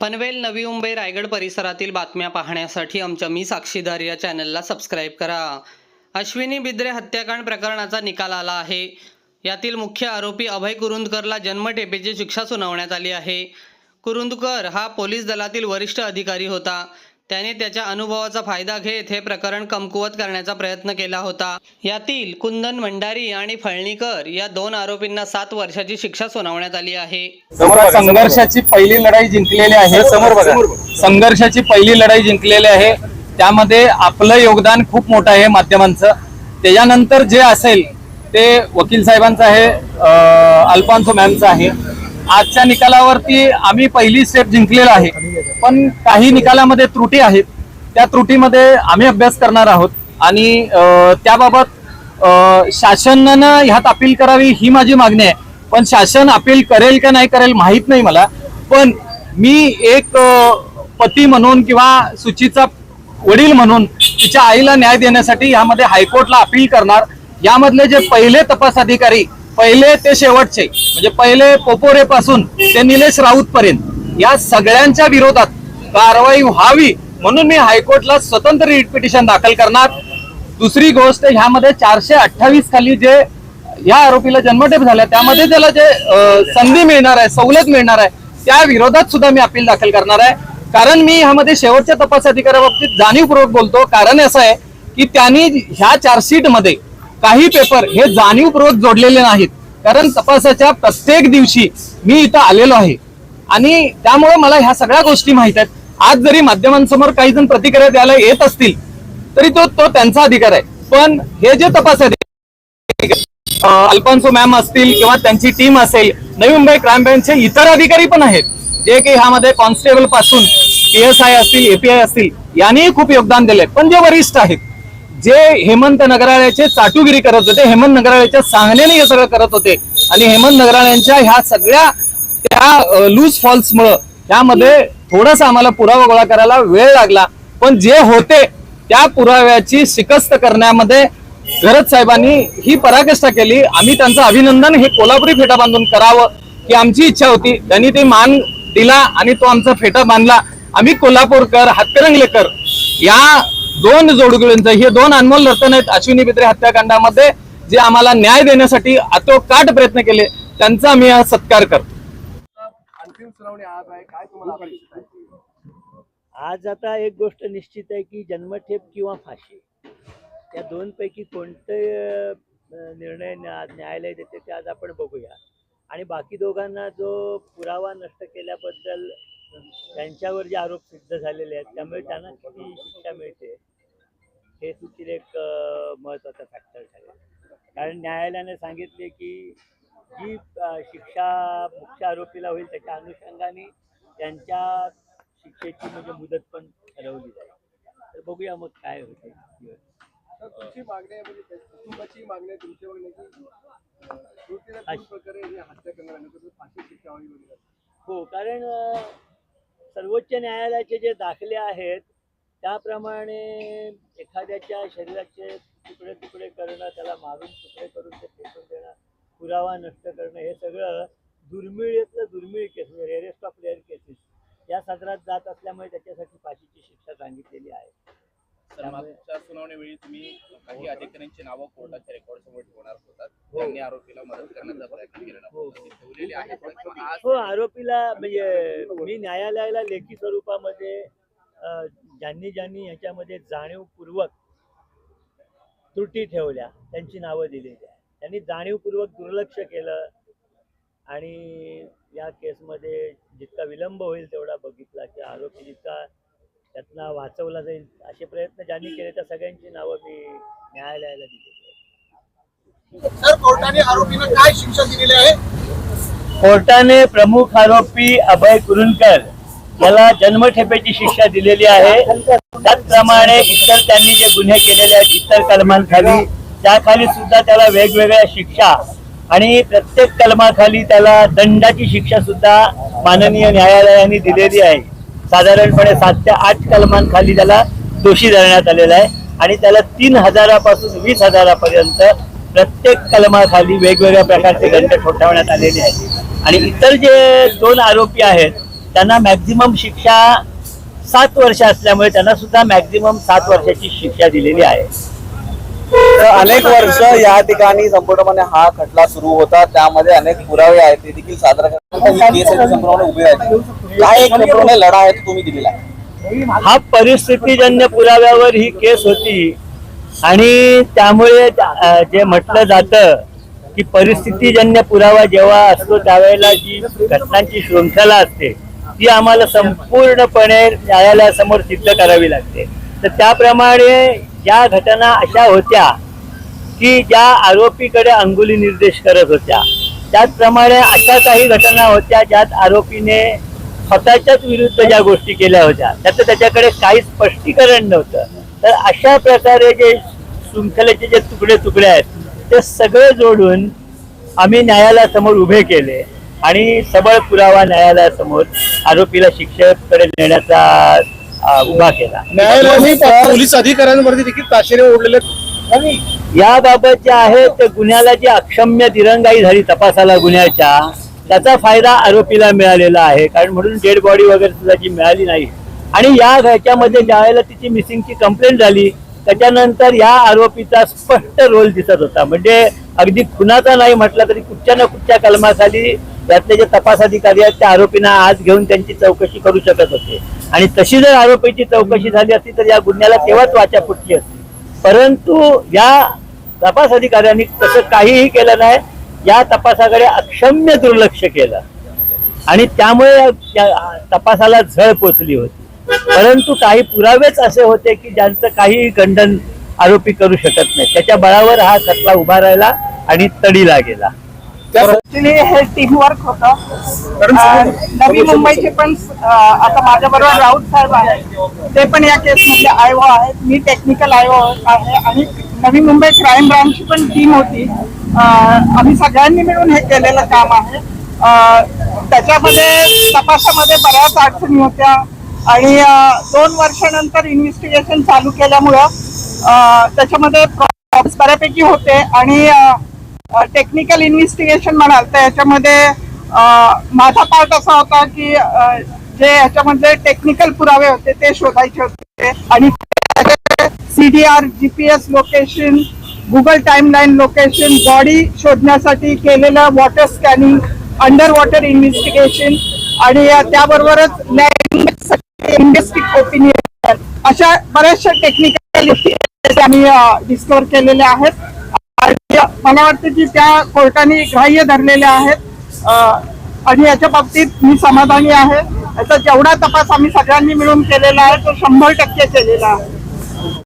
पनवेल नवी मुंबई रायगड परिसरातील बातम्या पाहण्यासाठी आमच्या मी साक्षीदार या चॅनलला सबस्क्राईब करा. अश्विनी बिद्रे हत्याकांड प्रकरणाचा निकाल आला आहे. यातील मुख्य आरोपी अभय कुरुंदकरला जन्मठेपेची शिक्षा सुनावण्यात आली आहे. कुरुंदकर हा पोलीस दलातील वरिष्ठ अधिकारी होता. त्याने त्याच्या अनुभवाचा फायदा घेत हे प्रकरण कमकुवत करण्याचा प्रयत्न केला होता. यातील कुंदन भंडारी आणि फळणीकर या दोन आरोपींना सात वर्षाची शिक्षा सुनावण्यात आली आहे. संघर्षाची पहिली लढाई जिंकलेली आहे. समोर बघा संघर्षाची पहिली लढाई जिंकलेली आहे. त्यामध्ये आपलं योगदान खूप मोठं आहे माध्यमांचं. त्याच्यानंतर जे असेल ते वकील साहेबांचं आहे अल्फान्सो मॅमचं आहे. आजच्या निकालावरती आम्ही पहिली स्टेप जिंकलेला आहे. पण काही निकालामध्ये त्रुटी आहेत. त्या त्रुटीमध्ये आम्ही अभ्यास करणार आहोत. आणि त्याबाबत शासनानं ह्यात अपील करावी ही माझी मागणी आहे. पण शासन अपील करेल का नाही करेल माहीत नाही मला. पण मी एक पती म्हणून किंवा सुचीचा वडील म्हणून तिच्या आईला न्याय देण्यासाठी यामध्ये हायकोर्टला अपील करणार. यामधले जे पहिले तपास अधिकारी पहिले ते शेवटचे म्हणजे पहिले पोपोरे पासून ते निलेश राऊत पर्यंत या सगळ्यांच्या विरोधात कारवाई व्हावी म्हणून मी हायकोर्टला स्वतंत्र रिट पिटिशन दाखल करणार. दुसरी गोष्ट ह्यामध्ये चारशे अठ्ठावीस खाली जे या आरोपीला जन्मठेप झाला त्यामध्ये त्याला जे संधी मिळणार आहे सवलत मिळणार आहे त्या विरोधात सुद्धा मी अपील दाखल करणार आहे. कारण मी ह्यामध्ये शेवटच्या तपास अधिकाऱ्याबाबतीत जाणीवपूर्वक बोलतो. कारण असं आहे की त्यांनी ह्या चार्जशीटमध्ये काही पेपर हे जाणीवपूर्वक जोडलेले नाहीत. कारण तपासाच्या प्रत्येक दिवशी मी इथं आलेलो आहे. आणि त्यामुळे मला ह्या सगळ्या गोष्टी माहीत आहेत. आज जरी माध्यमांसमोर काही जण प्रतिक्रिया द्यायला येत असतील तरी तो तो त्यांचा अधिकार आहे. पण हे जे तपास अल्पांसो अल्फान्सो मॅम असतील किंवा त्यांची टीम असेल नवी मुंबई क्राईम ब्रँचचे इतर अधिकारी पण आहेत. जे की ह्यामध्ये कॉन्स्टेबलपासून पीएसआय असतील एपीआय असतील यांनीही खूप योगदान दिले पण जे वरिष्ठ आहेत जे हेमंत नगराळ्याचे चाटुगिरी करत होते हेमंत नगराळ्याच्या सांगण्याने हे सगळं करत होते आणि हेमंत नगराळ्यांच्या ह्या सगळ्या त्या लूज फॉल्समुळं त्यामध्ये थोडासा आम्हाला पुरावा गोळा करायला वेळ लागला. पण जे होते त्या पुराव्याची शिकस्त करण्यामध्ये गरज साहेबांनी ही पराकाष्ठा केली. आम्ही त्यांचं अभिनंदन हे कोल्हापुरी फेटा बांधून करावं ही आमची इच्छा होती. त्यांनी ते मान दिला आणि तो आमचा फेटा बांधला. आम्ही कोल्हापूरकर हातकरंगलेकर या दोन जोडगुळींचं हे दोन अनमोल रत्न आहेत अश्विनी बिद्रे हत्याकांडामध्ये जे आम्हाला न्याय देण्यासाठी आतोकाट प्रयत्न केले त्यांचा आम्ही हा सत्कार करतो. अंतिम सुनावणी आज आहे काय तुम्हाला अपेक्षित आहे? आज आता एक गोष्ट निश्चित आहे की जन्मठेप किंवा फाशी या दोनपैकी कोणते निर्णय न्या- न्यायालय देते ते आज आपण बघूया. आणि बाकी दोघांना जो पुरावा नष्ट केल्याबद्दल त्यांच्यावर जे आरोप सिद्ध झालेले आहेत त्यामुळे त्यांना किती शिक्षा मिळते हे देखील एक महत्त्वाचा फॅक्टर ठरेल. कारण न्यायालयाने सांगितले की जी शिक्षा मुख्य आरोपीला होईल त्याच्या अनुषंगाने त्यांच्या शिक्षेची म्हणजे मुदत पण ठरवली जाईल. तर बघूया मग काय होते. तुमची मागणी आहे म्हणजे कुटुंबाची मागणी आहे तुमची प्रकारे ही हत्या करणार फाशी शिक्षा हो कारण सर्वोच्च न्यायालयाचे जे दाखले आहेत त्याप्रमाणे एखाद्याच्या शरीराचे तुकडे तुकडे करणं त्याला मारून तुकडे करून ते फेकून देणं पुरावा नष्ट करणं हे सगळं दुर्मिळीतलं दुर्मिळ केस म्हणजे रेअरेस्ट ऑफ रेअर केसेस या सदरात जात असल्यामुळे त्याच्यासाठी फाशीची शिक्षा सांगितलेली आहे. सुनावणीवेळी तुम्ही काही अधिकाऱ्यांची नावं कोर्टाच्या रेकॉर्ड समोर ठेवणार होतात. हो. त्यांनी आरोपीला मदत करण्याचा प्रयत्न केलेला हो. ठेवलेली हो आरोपीला म्हणजे मी न्यायालयाला लेखी स्वरूपामध्ये ज्यांनी ज्यांनी ह्याच्यामध्ये जाणीवपूर्वक त्रुटी ठेवल्या त्यांची नावं दिलेली त्यांनी जाणीवपूर्वक दुर्लक्ष केलं आणि या केसमध्ये जितका विलंब होईल तेवढा बघितला की आरोपी जितका त्यातनं वाचवला जाईल असे प्रयत्न ज्यांनी केले त्या सगळ्यांची नावं मी न्यायालयाला दिलेली आहेत. सर कोर्टाने आरोपींना काय शिक्षा दिलेली आहे? कोर्टाने प्रमुख आरोपी अभय कुरुंकर त्याला जन्मठेपेची शिक्षा दिलेली आहे. त्याचप्रमाणे इतर त्यांनी जे गुन्हे केलेले आहेत इतर कलमांखाली त्याखाली सुद्धा त्याला वेगवेगळ्या शिक्षा आणि प्रत्येक कलमाखाली त्याला दंडाची शिक्षा सुद्धा माननीय न्यायालयाने दिलेली आहे. साधारणपणे सात ते आठ कलमांखाली त्याला दोषी धरण्यात आलेला आहे आणि त्याला तीन हजारापासून वीस हजारापर्यंत प्रत्येक कलमाखाली वेगवेगळ्या प्रकारचे दंड ठोठावण्यात आलेले आहेत. आणि इतर जे दोन आरोपी आहेत त्यांना मॅक्झिमम शिक्षा सात वर्ष असल्यामुळे त्यांना सुद्धा मॅक्झिमम सात वर्षाची शिक्षा दिलेली आहे. तर अनेक वर्ष या ठिकाणी संपूर्णपणे हा खटला सुरू होता. त्यामध्ये अनेक पुरावे आहेत ते देखील सादर संपूर्णपणे उभे आहेत. काय एक संपूर्ण लढा आहे तो तुम्ही दिलेला हा परिस्थितीजन्य पुराव्यावर ही केस होती. आणि त्यामुळे जे म्हटलं जातं की परिस्थितीजन्य पुरावा जेव्हा असतो त्यावेळेला जी घटनांची शृंखला असते ती आम्हाला संपूर्णपणे न्यायालयासमोर सिद्ध करावी लागते. तर त्याप्रमाणे ज्या घटना अशा होत्या की ज्या आरोपीकडे अंगुली निर्देश करत होत्या. त्याचप्रमाणे अशा काही घटना होत्या ज्यात आरोपीने स्वतःच्याच विरुद्ध ज्या गोष्टी केल्या होत्या त्याचं त्याच्याकडे काही स्पष्टीकरण नव्हतं. तर अशा प्रकारे जे शृंखलेचे जे तुकडे तुकडे आहेत ते सगळे जोडून आम्ही न्यायालयासमोर उभे केले. आणि सबळ पुरावा न्यायालयासमोर आरोपीला शिक्षेकडे नेण्याचा उभा केला. न्यायालयाने पोलीस अधिकाऱ्यांवरती देखील ताशेरे ओढलेले याबाबत जे आहे ते गुन्ह्याला जी अक्षम्य दिरंगाई झाली तपासाला गुन्ह्याच्या त्याचा फायदा आरोपीला मिळालेला आहे. कारण म्हणून डेड बॉडी वगैरे सुद्धा जी मिळाली नाही. आणि या ह्याच्यामध्ये ज्यावेळेला तिची मिसिंगची कंप्लेंट झाली. त्याच्यानंतर या आरोपीचा स्पष्ट रोल दिसत होता. म्हणजे अगदी खुनाचा नाही म्हटलं तरी कुठच्या ना कुठच्या कलमाखाली यातले जे तपास अधिकारी आहेत त्या आरोपींना आज घेऊन त्यांची चौकशी करू शकत होते. आणि तशी जर आरोपीची चौकशी झाली असती तर या गुन्ह्याला तेव्हाच वाचा फुटली असती. परंतु या तपास अधिकाऱ्यांनी तसं काहीही केलं नाही या तपासाकडे अक्षम्य दुर्लक्ष केलं. आणि त्यामुळे तपासाला झळ पोचली होती. परंतु काही पुरावेच असे होते की ज्यांचं काही खंडन आरोपी करू शकत नाही. त्याच्या बळावर हा खटला उभा राहिला आणि तडीला गेला. ऍक्च्युली हे टीमवर्क होतं. अं, नवी मुंबईचे पण आता माझ्या बरोबर राऊत साहेब आहेत. ते पण या केस मधले आयओ आहेत. मी टेक्निकल आयओ आहे आणि नवी मुंबई क्राईम ब्रांचची पण टीम होती. आम्ही सगळ्यांनी मिळून हे केलेलं काम आहे. त्याच्यामध्ये तपासामध्ये बऱ्याच अडचणी होत्या. आणि दोन वर्षानंतर इन्व्हेस्टिगेशन चालू केल्यामुळं त्याच्यामध्ये बऱ्यापैकी होते. आणि टेक्निकल इन्व्हेस्टिगेशन म्हणाल तर याच्यामध्ये माझा पार्ट असा होता की जे याच्यामध्ये टेक्निकल पुरावे होते ते शोधायचे होते. आणि CDR GPS location Google timeline location body शोधण्यासाठी केलेलं water scanning under water investigation आणि त्याबरोबरच इन्व्हेस्टिग ओपिनियन अशा बऱ्याचशा टेक्निकल आम्ही डिस्कवर केलेल्या आहेत. मला वाटतं की त्या कोर्टाने ग्राह्य धरलेल्या आहेत. आणि याच्या बाबतीत मी समाधानी आहे. याचा जेवढा तपास आम्ही सगळ्यांनी मिळून केलेला आहे तो शंभर टक्के केलेला आहे.